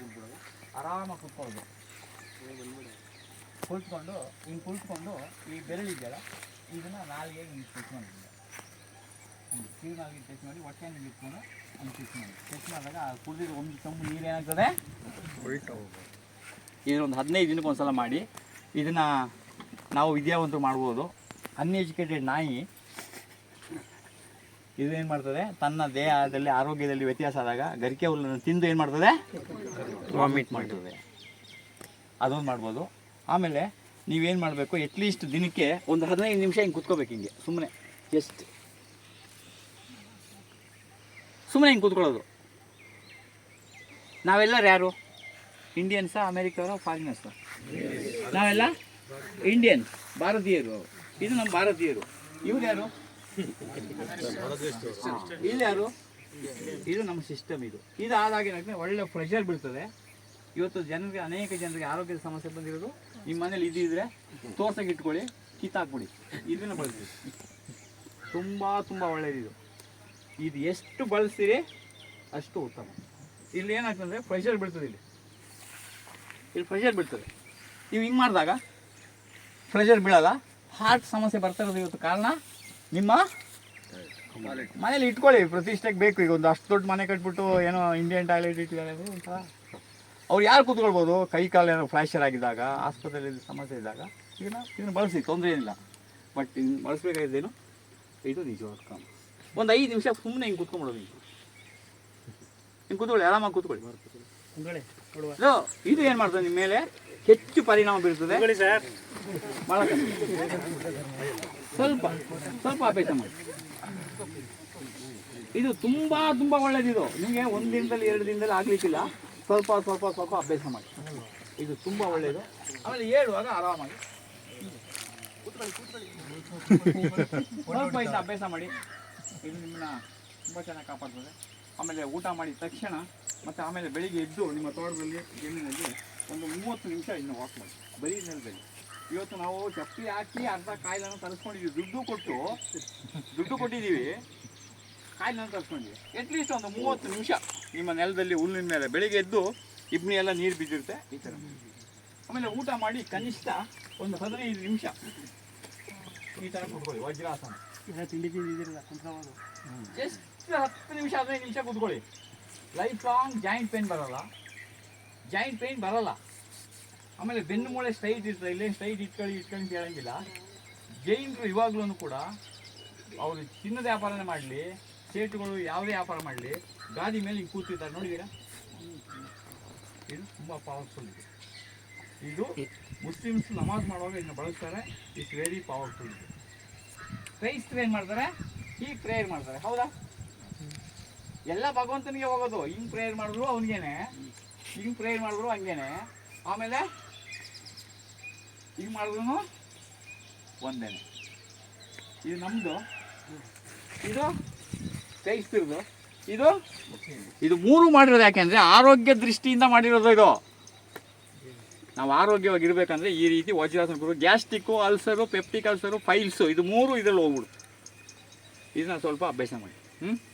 ಕೂತ್ಬಿಡೋದು ಆರಾಮಾಗಿ ಕೂತ್ಕೊಳ್ಳೋದು ಕುಳಿತ್ಕೊಂಡು ಹಿಂಗೆ ಕುಳಿತ್ಕೊಂಡು ಈ ಬೆರಳಿದೆಯಲ್ಲ ಇದನ್ನು ನಾಲ್ಗೆ ಹಿಂಗೆ ಟಚ್ ಮಾಡಿದ್ದೆ ಹ್ಞೂ ಕ್ಲೀನಾಗಿ ಟಚ್ ಮಾಡಿ, ಹೊಟ್ಟೆ ಹಿಂಗೆ ಇಟ್ಕೊಂಡು ಹಂಗೆ ಟಚ್ ಮಾಡಿ ಟಚ್ ಮಾಡಿದಾಗ ಕುಡಿದಿರೋ ಒಂದು ಚಂಬು ನೀರೇನಾಗ್ತದೆ ಇದೊಂದು ಹದಿನೈದು ದಿನಕ್ಕೆ ಒಂದು ಸಲ ಮಾಡಿ ಇದನ್ನು ನಾವು ವಿದ್ಯಾವಂತರು ಮಾಡ್ಬೋದು. ಅನ್ಎಜುಕೇಟೆಡ್ ನಾಯಿ. ಇದೇನು ಮಾಡ್ತದೆ? ತನ್ನ ದೇಹದಲ್ಲಿ, ಆರೋಗ್ಯದಲ್ಲಿ ವ್ಯತ್ಯಾಸ ಆದಾಗ ಗರಿಕೆ ಹುಲ್ಲನ್ನು ತಿಂದು ಏನು ಮಾಡ್ತದೆ? ವಾಮಿಟ್ ಮಾಡ್ತದೆ ಅದೊಂದು ಮಾಡ್ಬೋದು. ಆಮೇಲೆ ನೀವೇನು ಮಾಡಬೇಕು ಅಟ್ಲೀಸ್ಟ್ ದಿನಕ್ಕೆ ಒಂದು ಹದಿನೈದು ನಿಮಿಷ ಹಿಂಗೆ ಕುತ್ಕೋಬೇಕು ಹಿಂಗೆ ಸುಮ್ಮನೆ ಜಸ್ಟ್ ಸುಮ್ಮನೆ ಹಿಂಗೆ ಕೂತ್ಕೊಳ್ಳೋದು. ನಾವೆಲ್ಲರೂ ಯಾರು? ಇಂಡಿಯನ್ಸಾ ಅಮೇರಿಕವರ ಫಾರಿನರ್ಸ ನಾವೆಲ್ಲ? ಇಂಡಿಯನ್ ಭಾರತೀಯರು ಇದು ನಮ್ಮ ಭಾರತೀಯರು. ಇವ್ರು ಯಾರು? ಇಲ್ಲಿ ಯಾರು? ಇದು ನಮ್ಮ ಸಿಸ್ಟಮ್ ಇದು. ಇದು ಒಳ್ಳೆ ಪ್ರೆಷರ್ ಬೀಳ್ತದೆ. ಇವತ್ತು ಜನರಿಗೆ, ಅನೇಕ ಜನರಿಗೆ ಆರೋಗ್ಯದ ಸಮಸ್ಯೆ ಬಂದಿರೋದು. ನಿಮ್ಮ ಮನೇಲಿ ಇದು ಇದ್ರೆ ತೋರ್ಸಕ್ಕೆ ಇಟ್ಕೊಳ್ಳಿ, ಕಿತ್ತಾಕ್ಬಿಡಿ. ಇದನ್ನ ಬಳಸಿ ತುಂಬ ತುಂಬ ಒಳ್ಳೆಯದಿದು ಇದು ಎಷ್ಟು ಬಳಸ್ತೀರಿ, ಅಷ್ಟು ಉತ್ತಮ. ಇಲ್ಲಿ ಏನಾಗ್ತದೆ ಪ್ರೆಷರ್ ಬೀಳ್ತದೆ ಇಲ್ಲಿ. ಇಲ್ಲಿ ಪ್ರೆಷರ್ ಬೀಳ್ತದೆ. ನೀವು ಹಿಂಗೆ ಮಾಡಿದಾಗ ಪ್ರೆಷರ್ ಬೀಳಲ್ಲ. ಹಾರ್ಟ್ ಸಮಸ್ಯೆ ಬರ್ತಾ ಇರೋದು ಇವತ್ತು ಕಾರಣ ನಿಮ್ಮ ಮನೇಲಿ ಇಟ್ಕೊಳ್ಳಿ ಪ್ರತಿಷ್ಠೆಗೆ ಬೇಕು ಈಗ ಒಂದು ಅಷ್ಟು ದೊಡ್ಡ ಮನೆ ಕಟ್ಬಿಟ್ಟು ಏನೋ ಇಂಡಿಯನ್ ಟಾಯ್ಲೆಟ್ ಇಟ್ಟಿದ್ದಾರೆ ಒಂಥರ. ಅವ್ರು ಯಾರು ಕೂತ್ಕೊಳ್ಬೋದು? ಕೈ ಕಾಲು ಏನೋ ಫ್ಲಾಶರ್ ಆಗಿದ್ದಾಗ ಆಸ್ಪತ್ರೆಯಲ್ಲಿ ಸಮಸ್ಯೆ ಇದ್ದಾಗ ಇದನ್ನ ಇದನ್ನು ಬಳಸಿ ತೊಂದರೆ ಏನಿಲ್ಲ. ಬಟ್ ಇನ್ನು ಬಳಸ್ಬೇಕಾಗಿದ್ದೇನು ಇದು ನಿಜವಾದ ಕಾಮ ಒಂದು ಐದು ನಿಮಿಷ ಸುಮ್ಮನೆ ಹಿಂಗೆ ಕೂತ್ಕೊಂಡ್ಬಿಡೋದು ನೀವು. ಹಿಂಗೆ ಕೂತ್ಕೊಳ್ಳಿ ಆರಾಮಾಗಿ ಕೂತ್ಕೊಳ್ಳಿ. ಇದು ಇದು ಏನು ಮಾಡ್ತದೆ ನಿಮ್ಮ ಮೇಲೆ? ಹೆಚ್ಚು ಪರಿಣಾಮ ಬೀರ್ತದೆ. ಭಾಳ ಸ್ವಲ್ಪ ಸ್ವಲ್ಪ ಅಭ್ಯಾಸ ಮಾಡಿ. ಇದು ತುಂಬ ತುಂಬ ಒಳ್ಳೇದಿದು. ನಿಮಗೆ ಒಂದು ದಿನದಲ್ಲಿ, ಎರಡು ದಿನದಲ್ಲಿ ಆಗಲಿಕ್ಕಿಲ್ಲ. ಸ್ವಲ್ಪ ಸ್ವಲ್ಪ ಸ್ವಲ್ಪ ಅಭ್ಯಾಸ ಮಾಡಿ. ಇದು ತುಂಬ ಒಳ್ಳೆಯದು ಆಮೇಲೆ ಹೇಳುವಾಗ ಆರಾಮಾಗಿ. ಸ್ವಲ್ಪ ಇದು ಅಭ್ಯಾಸ ಮಾಡಿ. ಇದು ನಿಮ್ಮನ್ನ ತುಂಬ ಚೆನ್ನಾಗಿ ಕಾಪಾಡ್ತದೆ. ಆಮೇಲೆ ಊಟ ಮಾಡಿದ ತಕ್ಷಣ ಮತ್ತು ಆಮೇಲೆ ಬೆಳಿಗ್ಗೆ ಎದ್ದು ನಿಮ್ಮ ತೋಟದಲ್ಲಿ, ಜಮೀನಲ್ಲಿ ಒಂದು ಮೂವತ್ತು ನಿಮಿಷ ಇನ್ನು ವಾಕ್ ಮಾಡಿ. ಬರೀ ನೆಲದಲ್ಲಿ. ಇವತ್ತು ನಾವು ಚಪ್ಪಿ ಹಾಕಿ ಅರ್ಧ ಕಾಯಿಲನ್ನು ತರಿಸ್ಕೊಂಡಿದ್ವಿ ದುಡ್ಡು ಕೊಟ್ಟು ದುಡ್ಡು ಕೊಟ್ಟಿದ್ದೀವಿ. ಕಾಯಿಲೆನ ತರಿಸ್ಕೊಂಡಿದ್ದೀವಿ. ಅಟ್ಲೀಸ್ಟ್ ಒಂದು ಮೂವತ್ತು ನಿಮಿಷ ನಿಮ್ಮ ನೆಲದಲ್ಲಿ ಹುಲ್ಲಿನ ಮೇಲೆ ಬೆಳಿಗ್ಗೆ ಎದ್ದು ಇಬ್ನಿ ಎಲ್ಲ ನೀರು ಬಿದ್ದಿರುತ್ತೆ. ಈ ಥರ. ಆಮೇಲೆ ಊಟ ಮಾಡಿ ಕನಿಷ್ಠ ಒಂದು ಹದಿನೈದು ನಿಮಿಷ. ಈ ಥರ ಕೂತ್ಕೊಳ್ಳಿ. ವಜ್ರಾಸನ. ಜಸ್ಟ್ ಹತ್ತು ನಿಮಿಷ ಹದಿನೈದು ನಿಮಿಷ ಕೂತ್ಕೊಳ್ಳಿ. ಲೈಫ್ ಲಾಂಗ್ ಜಾಯಿಂಟ್ ಪೇನ್ ಬರಲ್ಲ. ಜಾಯಿಂಟ್ ಪೇನ್ ಬರಲ್ಲ. ಆಮೇಲೆ ಬೆನ್ನು ಮೂಳೆ ಸ್ಟ್ರೈಟ್ ಇರ್ತದೆ ಇಲ್ಲೇ ಸ್ಟ್ರೈಟ್ ಇಟ್ಕೊಳ್ಳಿ ಇಟ್ಕೊಂಡು ಹೇಳಂಗಿಲ್ಲ. ಜೈನರು ಇವಾಗ್ಲೂ ಕೂಡ ಅವರು ಚಿನ್ನದ ವ್ಯಾಪಾರನೇ ಮಾಡಲಿ, ಸೇಟುಗಳು ಯಾವುದೇ ವ್ಯಾಪಾರ ಮಾಡಲಿ, ಗಾದಿ ಮೇಲೆ ಹಿಂಗೆ ಕೂತಿದ್ದಾರೆ ನೋಡಿದ್ದೀರಾ ಇದು ತುಂಬ ಪವರ್ಫುಲ್ ಇದೆ. ಇದು ಮುಸ್ಲಿಮ್ಸ್ ನಮಾಜ್ ಮಾಡುವಾಗ ಇದನ್ನು ಬಳಸ್ತಾರೆ ಇಟ್ಸ್ ವೆರಿ ಪವರ್ಫುಲ್ ಇದೆ. ಕ್ರೈಸ್ತರು ಏನು ಮಾಡ್ತಾರೆ? ಈ ಪ್ರೇಯರ್ ಮಾಡ್ತಾರೆ, ಹೌದಾ? ಎಲ್ಲ ಭಗವಂತನಿಗೆ ಹೋಗೋದು, ಹಿಂಗೆ ಪ್ರೇಯರ್ ಮಾಡಿದ್ರು ಅವನಿಗೇನೆ, ಹಿಂಗೆ ಪ್ರೇಯರ್ ಮಾಡಿದ್ರು ಹಂಗೇನೆ. ಆಮೇಲೆ ಹಿಂಗ್ ಮಾಡಿದ್ರು ಒಂದೇನೆ. ಇದು ನಮ್ಮದು ಇದು ಕ್ರೈಸ್ತರದು ಇದು ಇದು ಮೂರು ಮಾಡಿರೋದು ಯಾಕೆಂದರೆ ಆರೋಗ್ಯ ದೃಷ್ಟಿಯಿಂದ ಮಾಡಿರೋದು ಇದು. ನಾವು ಆರೋಗ್ಯವಾಗಿ ಇರಬೇಕಂದ್ರೆ ಈ ರೀತಿ ವಜ್ರಾಸನ ಕೊಡು gastric, ulcer, peptic, ulcer, piles, ಇದು ಮೂರು ಇದರಲ್ಲಿ ಹೋಗ್ಬಿಡು. ಇದನ್ನ ಸ್ವಲ್ಪ ಅಭ್ಯಾಸ ಮಾಡಿ. ಹ್ಞೂ